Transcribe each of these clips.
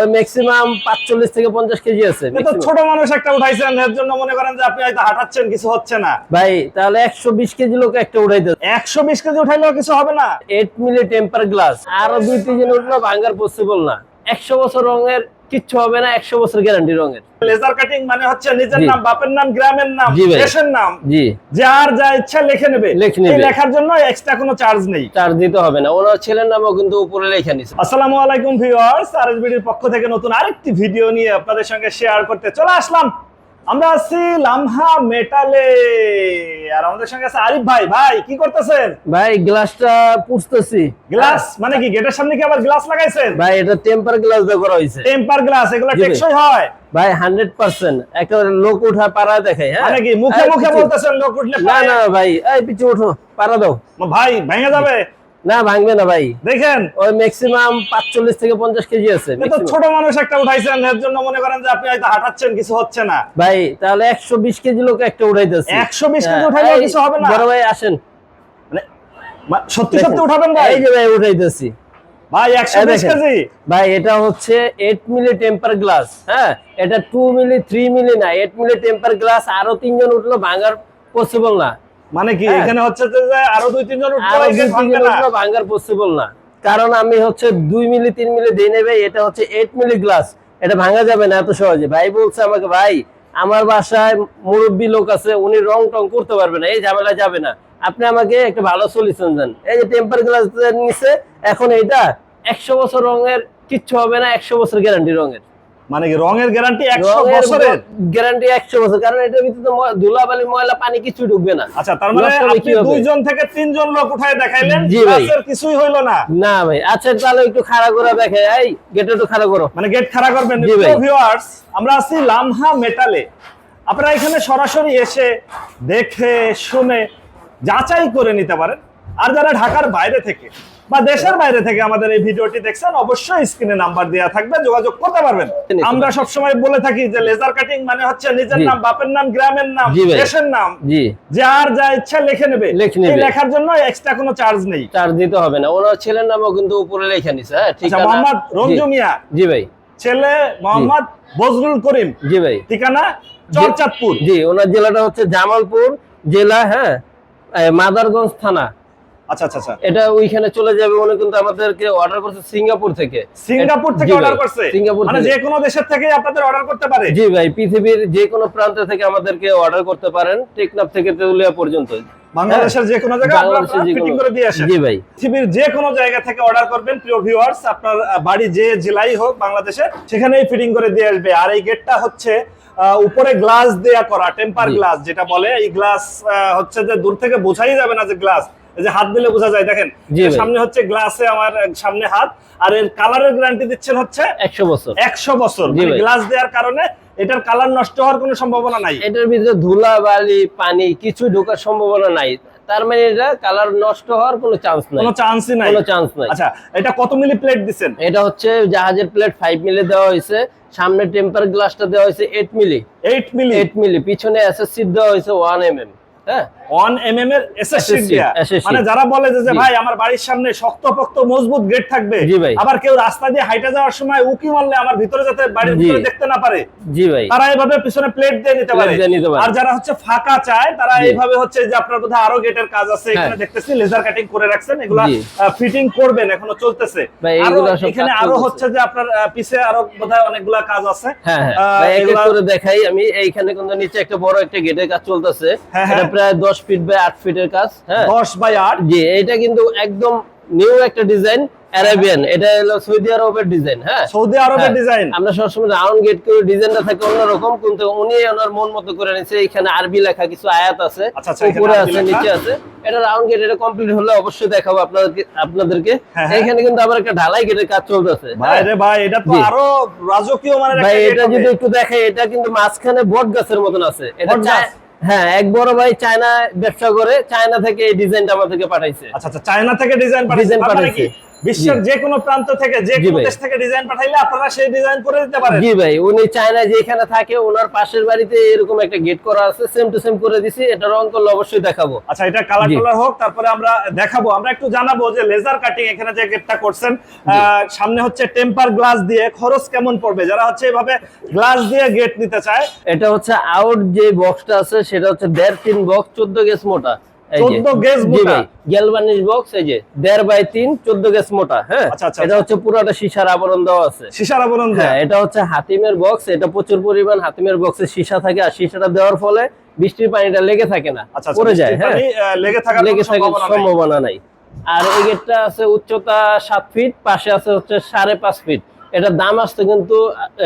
ওই ম্যাক্সিমাম পাঁচচল্লিশ থেকে পঞ্চাশ কেজি আছে তো ছোট মানুষ একটা উঠাইছেন এর জন্য মনে করেন যে আপনি হয়তো হাঁটাচ্ছেন কিছু হচ্ছে না। ভাই তাহলে একশো বিশ কেজি লোক একটা উঠাইতে একশো বিশ কেজি উঠাইলেও কিছু হবে না? এইট মিলি টেম্পার গ্লাস আরও দুই তিন উঠল ভাঙ্গার পসিবল না। একশো বছর রঙের কিচ্ছু হবে না একশো বছর গ্যারান্টি রঙের। লেজার কাটিং মানে হচ্ছে নিজের নাম বাপের নাম গ্রামের নাম দেশের নাম। জি। যার যা ইচ্ছা লিখে নেবে। লেখার জন্য এক্সট্রা কোনো চার্জ নেই। চার্জ দিতে হবে না। ওনার ছেলের নামও কিন্তু উপরে লেখা নিছে। আসসালামু আলাইকুম ভিউয়ার্স আরএসবিডির পক্ষ থেকে নতুন আরেকটি ভিডিও নিয়ে আপনাদের সঙ্গে শেয়ার করতে চলে আসলাম। আমরা আছি লামহা মেটালে। আর আমাদের সঙ্গে আছে আরিফ ভাই। ভাই কি করতেছেন? ভাই গ্লাসটা পুষতেছি গ্লাস? মানে কি গেটের সামনে কি আবার গ্লাস লাগাইছেন? ভাই এটা টেম্পার গ্লাস দিয়ে করা হয়েছে। টেম্পার গ্লাস এগুলো টেকসই হয়? ভাই হান্ড্রেড পার্সেন্ট। একটা লোক উঠা পারা দেখায় হ্যাঁ? মানে কি মুখে মুখে বলতেছেন লোক উঠলে না না ভাই এই পিছু উঠো পারা দাও। ভাই ভেঙে যাবে? না ভাঙবে না ভাই। দেখেন। ওই ম্যাক্সিমাম পাঁচচল্লিশ থেকে পঞ্চাশ কেজি আছে। ছোট মানুষ একটা উঠাইছেন এর জন্য মনে করেন যে আপনি হয়তো হাঁটাচ্ছেন কিছু হচ্ছে না। ভাই তাহলে একশো বিশ কেজি লোক একটা উঠাইতেছে। 120 কেজি উঠাইলেও কিছু হবে না? বড় ভাই আসেন। মানে সত্যি সত্যি উঠাবেন ভাই। এই যে ভাই উঠাইতেছি। ভাই একশো এই বিশ দেখেন। কেজি। ভাই এটা হচ্ছে এইট মিলি টেম্পার গ্লাস হ্যাঁ? এটা টু মিলি থ্রি মিলি না এইট মিলি টেম্পার গ্লাস আরও তিনজন উঠল ভাঙার পসিবল না। মানে কি হ্যাঁ। এখানে হচ্ছে যে আরও দুই তিনজন ভাঙার পসিবল না। কারণ আমি হচ্ছে দুই মিলি তিন মিলি দিয়ে নেবে এটা হচ্ছে এইট মিলি গ্লাস এটা ভাঙা যাবে না এত সহজে। ভাই বলছে আমাকে ভাই আমার বাসায় মুরব্বী লোক আছে উনি রং টং করতে পারবে না এই ঝামেলা যাবে না। আপনি আমাকে একটা ভালো সলিউশন দেন। এই যে টেম্পার গ্লাস নিছে এখন এটা একশো বছর রঙের কিচ্ছু হবে না একশো বছর গ্যারান্টি রঙের। মানে কি রঙের গ্যারান্টি একশো বছরের? গ্যারান্টি একশো বছর কারণ এটার ভিতরে ধুলাবালি ময়লা পানি কিছু ঢুকবে না। আচ্ছা তার মানে আপনি? দুইজন থেকে তিনজন লোক উঠায় দেখাইলেন ভাই। কিছুই হইল না। না ভাই আচ্ছা তাহলে একটু খাড়া করে দেখে এই গেটে একটু খাড়া করো। মানে গেট খাড়া করবেন। ভিউয়ার্স আমরা আছি লামহা মেটালে। আপনারা এখানে সরাসরি এসে দেখে শুনে যাচাই করে নিতে পারেন। আর যারা ঢাকার বাইরে থেকে বা দেশের বাইরে থেকে আমাদের এই ভিডিওটি দেখছেন অবশ্যই স্ক্রিনে নাম্বার দেওয়া থাকবে যোগাযোগ করতে পারবেন। আমরা সবসময় বলে থাকি যে লেজার কাটিং মানে হচ্ছে নিজের নাম বাপের নাম গ্রামের নাম দেশের নাম। জি। যার যা ইচ্ছা লিখে নেবে। লেখার জন্য এক্সট্রা কোনো চার্জ নেই। চার্জ দিতে হবে না। ওনার ছেলের নামও কিন্তু উপরে লেখা নিছে হ্যাঁ ঠিক আচ্ছা মোহাম্মদ রঞ্জু মিয়া। জি ভাই। ছেলে মোহাম্মদ বজরুল করিম। জি ভাই। ঠিকানা? চরচাঁদপুর। জি ওনার জেলাটা হচ্ছে জামালপুর জেলা হ্যাঁ মাদারগঞ্জ থানা। আচ্ছা আচ্ছা আচ্ছা। এটা ওইখানে চলে যাবে উনি কিন্তু আমাদেরকে অর্ডার করছে সিঙ্গাপুর থেকে। সিঙ্গাপুর থেকে অর্ডার করছে? সিঙ্গাপুর মানে যে কোনো দেশের থেকে আপনাদের অর্ডার করতে পারে? জি ভাই পৃথিবীর যে কোনো প্রান্ত থেকে আমাদেরকে অর্ডার করতে পারেন টেকনাফ থেকে তেতুলিয়া পর্যন্ত। বাংলাদেশের যে কোনো জায়গায় ফিটিং করে দিয়ে আসেন। জি ভাই। পৃথিবীর যে কোনো জায়গা থেকে অর্ডার করবেন প্রিয় ভিউয়ার্স আপনার বাড়ি যে জেলাই হোক বাংলাদেশে সেখানেই ফিটিং করে দিয়ে আসবে। আর এই গেটটা হচ্ছে উপরে গ্লাস দেয়া করা টেম্পার গ্লাস যেটা বলে এই গ্লাস হচ্ছে যে দূর থেকে বোঝাই যাবে না যে গ্লাস যে হাত দিলে বোঝা যায় দেখেন। সামনে হচ্ছে গ্লাসে আমার সামনে হাত আর এর কালারের গ্যারান্টি দিচ্ছেন হচ্ছে একশো বছর। একশো বছর। গ্লাস দেওয়ার কারণে এটার কালার নষ্ট হওয়ার কোনো সম্ভাবনা নাই। এটার ভিতরে ধুলা বালি পানি কিছু ঢোকার সম্ভাবনা নাই। তার মানে এটা কালার নষ্ট হওয়ার কোনো চান্স নাই। কোনো চান্সই নাই। কোনো চান্স নাই। আচ্ছা এটা কত মিলি প্লেট দিচ্ছেন? এটা হচ্ছে জাহাজের প্লেট ফাইভ মিলি দেওয়া হয়েছে। সামনে টেম্পার গ্লাসটা দেওয়া হয়েছে eight milli. Eight milli? Eight milli. পিছনে এসএসসি দেওয়া হয়েছে ওয়ান এম এম হ্যাঁ? ওয়ান এম এম এর এসএসসি মানে যারা বলে যে ভাই আমার বাড়ির সামনে শক্তপোক্ত মজবুত গেট থাকবে আবার কেউ রাস্তা দিয়ে হাইটে যাওয়ার সময় উকি মারলে আমার ভিতরে যাতে বাড়ির ভিতরে দেখতে না পারে জি ভাই। তারা পিছনে প্লেট দিয়ে নিতে পারে। আর যারা হচ্ছে ফাঁকা চায় তারা এইভাবে হচ্ছে যে আপনার বোধহয় আরও গেটের কাজ আছে এখানে হ্যাঁ। দেখতেছি লেজার কাটিং করে রাখছেন এগুলা ফিটিং করবেন এখনও চলতেছে। এখানে আরও হচ্ছে যে আপনার পিছে আরও বোধহয় অনেকগুলা কাজ আছে। হ্যাঁ হ্যাঁ। করে দেখাই আমি এইখানে কিন্তু নিচে একটা বড় একটা গেটের কাজ চলতেছে। হ্যাঁ, হ্যাঁ। এটা প্রায় দশ ফিট বাই আট ফিটের কাজ হ্যাঁ? দশ বাই আট? জি এটা কিন্তু একদম নিউ একটা ডিজাইন অ্যারাবিয়ান এটা হলো সৌদি আরবের ডিজাইন হ্যাঁ? সৌদি আরবের হ্যাঁ, ডিজাইন আমরা সবসময় রাউন্ড গেট করে ডিজাইনটা থাকে অন্যরকম কিন্তু উনি ওনার মন মতো করে নিছে এখানে আরবি লেখা কিছু আয়াত আছে আচ্ছা, আচ্ছা, উপরে আছে নিচে আছে। এটা রাউন্ড গেট এটা কমপ্লিট হলে অবশ্যই দেখাবো আপনাদেরকে আপনাদেরকে। হ্যাঁ, হ্যাঁ। এখানে কিন্তু আবার একটা ঢালাই গেটের কাজ চলতেছে ভাই রে ভাই এটা তো আরও রাজকীয় মানের ভাই এটা যদি একটু দেখে এটা কিন্তু মাঝখানে বট গাছের মতন আছে। এটা? হ্যাঁ এক বড় ভাই চায়না ব্যবসা করে চায়না থেকে এই ডিজাইনটা আমাদেরকে পাঠাইছে আচ্ছা আচ্ছা চায়না থেকে ডিজাইন ডিজাইন পাঠাইছে পাঠাইছে। বিশ্বের যে কোনো প্রান্ত থেকে যে কোনো দেশ থেকে ডিজাইন পাঠাইলে আপনারা সেই ডিজাইন করে দিতে পারেন। জি ভাই উনি চায়না যেখানে থাকে ওনার পাশের বাড়িতে এরকম একটা গেট করা আছে সেম টু সেম করে দিছি এটা রং করলে অবশ্যই দেখাবো। আচ্ছা এটা কালার কালার হোক তারপরে আমরা দেখাবো। আমরা একটু জানাব যে লেজার কাটিং এখানে যে গেটটা করছেন সামনে হচ্ছে টেম্পার গ্লাস দিয়ে খরচ কেমন পড়বে? যারা হচ্ছে এভাবে গ্লাস দিয়ে গেট নিতে চায় এটা হচ্ছে আউট যে বক্সটা আছে সেটা হচ্ছে দেড় তিন বক্স চোদ্দ গেজ মোটা। 14 গেজ মোটা? গ্যালভানিশ বক্স এই যে দেড় বাই তিন চোদ্দ গেজ মোটা হ্যাঁ? আচ্ছা, আচ্ছা, এটা আচ্ছা। হচ্ছে পুরোটা সীসার আবরণ দেওয়া আছে। সিসার আবরণ হ্যাঁ এটা হচ্ছে হাতিমের বক্স এটা প্রচুর পরিমাণ হাতিমের বক্সে সীসা থাকে আর সীসাটা দেওয়ার ফলে বৃষ্টির পানিটা লেগে থাকে না পড়ে যায় হ্যাঁ? লেগে থাকার লেগে থাকার সম্ভাবনা নাই। আর এই গেটটা আছে উচ্চতা সাত ফিট পাশে আছে হচ্ছে সাড়ে পাঁচ ফিট এটার দাম আসছে কিন্তু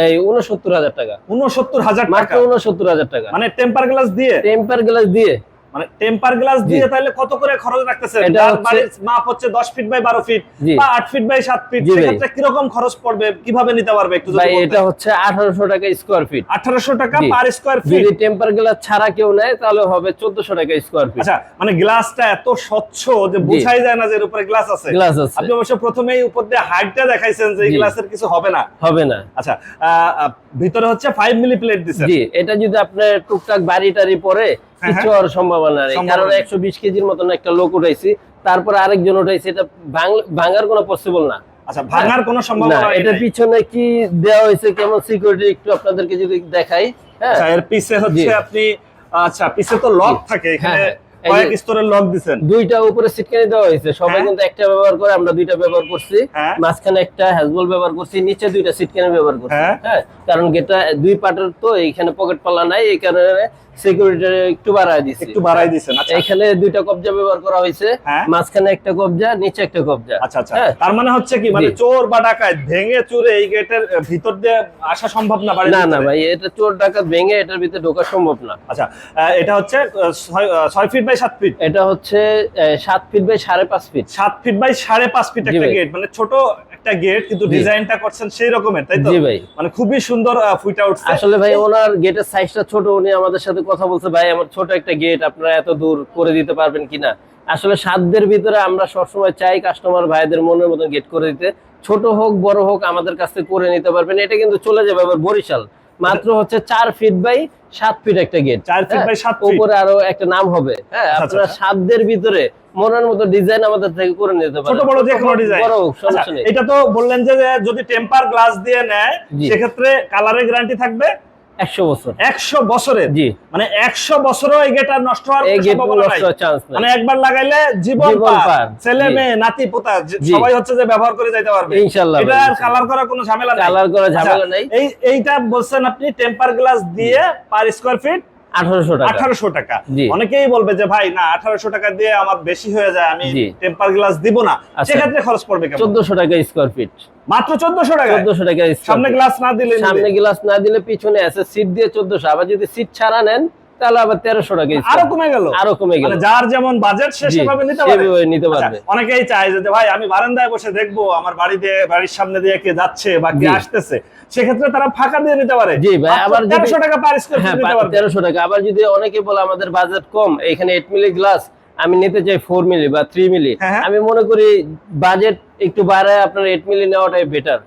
এই উনসত্তর হাজার টাকা। উনসত্তর হাজার মাত্র উনসত্তর হাজার টাকা। মানে টেম্পার গ্লাস দিয়ে? টেম্পার গ্লাস দিয়ে। মানে টেম্পার গ্লাস দিয়ে তাহলে কত করে খরচ রাখতেছে মাপ হচ্ছে দশ ফিট বাই বারো ফিট বা ফিট বাই ফিট। সেক্ষেত্রে খরচ পড়বে? কীভাবে নিতে পারবে একটু ভাই এটা হচ্ছে আঠারোশো টাকা স্কোয়ার ফিট আঠারোশো টাকা জি। পার স্কোয়ার যদি ফিট টেম্পার গ্লাস ছাড়া কেউ নেয় তাহলে হবে টাকা স্কোয়ার ফিট আচ্ছা মানে গ্লাসটা এত স্বচ্ছ যে বোঝাই যায় না যে এর উপরে গ্লাস আছে। গ্লাস আছে। আপনি অবশ্য প্রথমেই উপর দিয়ে হাইটটা দেখাইছেন যে এই গ্লাসের কিছু হবে না। হবে না। আচ্ছা ভিতরে হচ্ছে ফাইভ মিলি প্লেট দিচ্ছেন জি এটা যদি আপনার টুকটাক বাড়ি টারি পরে কিছু হওয়ার সম্ভাবনা নেই। কারণ একশো বিশ কেজির মতন একটা লোক উঠাইছি তারপর আরেকজন উঠাইছে এটা ভাঙার কোনো পসিবল না। আচ্ছা ভাঙার কোনো না সম্ভাবনা এটার পিছনে কি দেওয়া হয়েছে কেমন সিকিউরিটি একটু আপনাদেরকে যদি দেখাই হ্যাঁ। আচ্ছা এর পিছে হচ্ছে আপনি আচ্ছা পিছে তো লক থাকে এখানে হ্যাঁ, এই কয়েক স্তরের লক দিছেন। দুইটা উপরে সিটকানি দেওয়া হয়েছে। সবাই হ্যাঁ। কিন্তু একটা ব্যবহার করে আমরা দুইটা ব্যবহার করছি। হ্যাঁ। মাঝখানে একটা হ্যাজবল ব্যবহার করছি নিচে দুইটা সিটকানি ব্যবহার করছি। হ্যাঁ। হ্যাঁ কারণ গেটা দুই পাটের তো এইখানে পকেট পাল্লা নাই এই কারণে সিকিউরিটি একটু বাড়ায় দিছি। একটু দিছেন আচ্ছা। এখানে দুইটা কবজা ব্যবহার করা হয়েছে। হ্যাঁ। মাঝখানে একটা কবজা নিচে একটা কবজা। আচ্ছা আচ্ছা। তার মানে হচ্ছে কি মানে চোর বা ডাকাত ভেঙে চুরে এই গেটের ভিতর দিয়ে আসা সম্ভব না না না ভাই এটা চোর ডাকাত ভেঙে এটার ভিতরে ঢোকা সম্ভব না। আচ্ছা এটা হচ্ছে আহ, ছয় ফিট বাই সাত ফিট এটা হচ্ছে সাত ফিট বাই সাড়ে পাঁচ ফিট সাত ফিট বাই সাড়ে পাঁচ ফিট একটা গেট মানে ছোট একটা গেট কিন্তু ডিজাইনটা করছেন সেই রকমের তাই তো? জি ভাই। মানে খুবই সুন্দর ফুইটা উঠছে আসলে ভাই ওনার গেটের সাইজটা ছোট উনি আমাদের সাথে কথা বলছে ভাই আমার ছোট একটা গেট আপনারা এত দূর করে দিতে পারবেন কিনা? আসলে সাধ্যের ভিতরে আমরা সবসময় চাই কাস্টমার ভাইদের মনের মতন গেট করে দিতে। ছোট হোক বড় হোক আমাদের কাছ থেকে করে নিতে পারবেন। এটা কিন্তু চলে যাবে আবার বরিশাল। মাত্র হচ্ছে চার ফিট বাই সাত ফিট একটা গেট চার ফিট বাই সাত উপরে আরও একটা নাম হবে। হ্যাঁ আচ্ছা, আপনারা সাতদের ভিতরে মনের মতো ডিজাইন আমাদের থেকে করে নিতে পারেন। ছোট বড় যে কোনো ডিজাইন বড় সমস্যা নেই। এটা তো বললেন যে যদি টেম্পার গ্লাস দিয়ে নেয়। সেক্ষেত্রে কালারের গ্যারান্টি থাকবে? একশো বছর। একশো বছরের? জি। মানে একশো বছরও এই গেট আর নষ্ট হওয়ার মানে একবার লাগাইলে জীবন। ছেলে মেয়ে নাতি পোতা সবাই হচ্ছে যে ব্যবহার করে যাইতে পারবে। ইনশাল্লাহ এটা কালার করার কোনো ঝামেলা কালার করা ঝামেলা আচ্ছা, নাই। এই এইটা বলছেন আপনি টেম্পার গ্লাস দিয়ে পার স্কোয়ার ফিট আঠারোশো টাকা। আঠারোশো টাকা। অনেকেই বলবে যে ভাই না আঠারোশো টাকা দিয়ে আমার বেশি হয়ে যায় আমি টেম্পার গ্লাস দিব না। আচ্ছা। সেক্ষেত্রে খরচ পড়বে চোদ্দশো টাকা স্কোয়ার ফিট মাত্র চোদ্দশো টাকা চোদ্দশো টাকা সামনে গ্লাস না দিলে সামনে গ্লাস না দিলে পিছনে আছে সিট দিয়ে চোদ্দশো। আবার যদি সিট ছাড়া নেন তাহলে আবার তেরোশো টাকা আরও কমে গেল। আরও কমে গেল। মানে যার যেমন বাজেট সে সেভাবে নিতে পারে। নিতে আচ্ছা, পারবে। অনেকেই চায় যে ভাই আমি বারান্দায় বসে দেখব আমার বাড়ি দিয়ে বাড়ির সামনে দিয়ে কে যাচ্ছে বা কে আসতেছে। সেক্ষেত্রে তারা ফাঁকা দিয়ে নিতে পারে। জি ভাই, আবার তেরোশো টাকা পার স্কোয়ার হ্যাঁ তেরোশো টাকা। আবার যদি অনেকে বলে আমাদের বাজেট কম এখানে এইট মিলি গ্লাস আমি নিতে চাই ফোর মিলি বা থ্রি মিলি হ্যাঁ, হ্যাঁ। আমি মনে করি বাজেট একটু বাড়ায় আপনার এইট মিলি নেওয়াটাই বেটার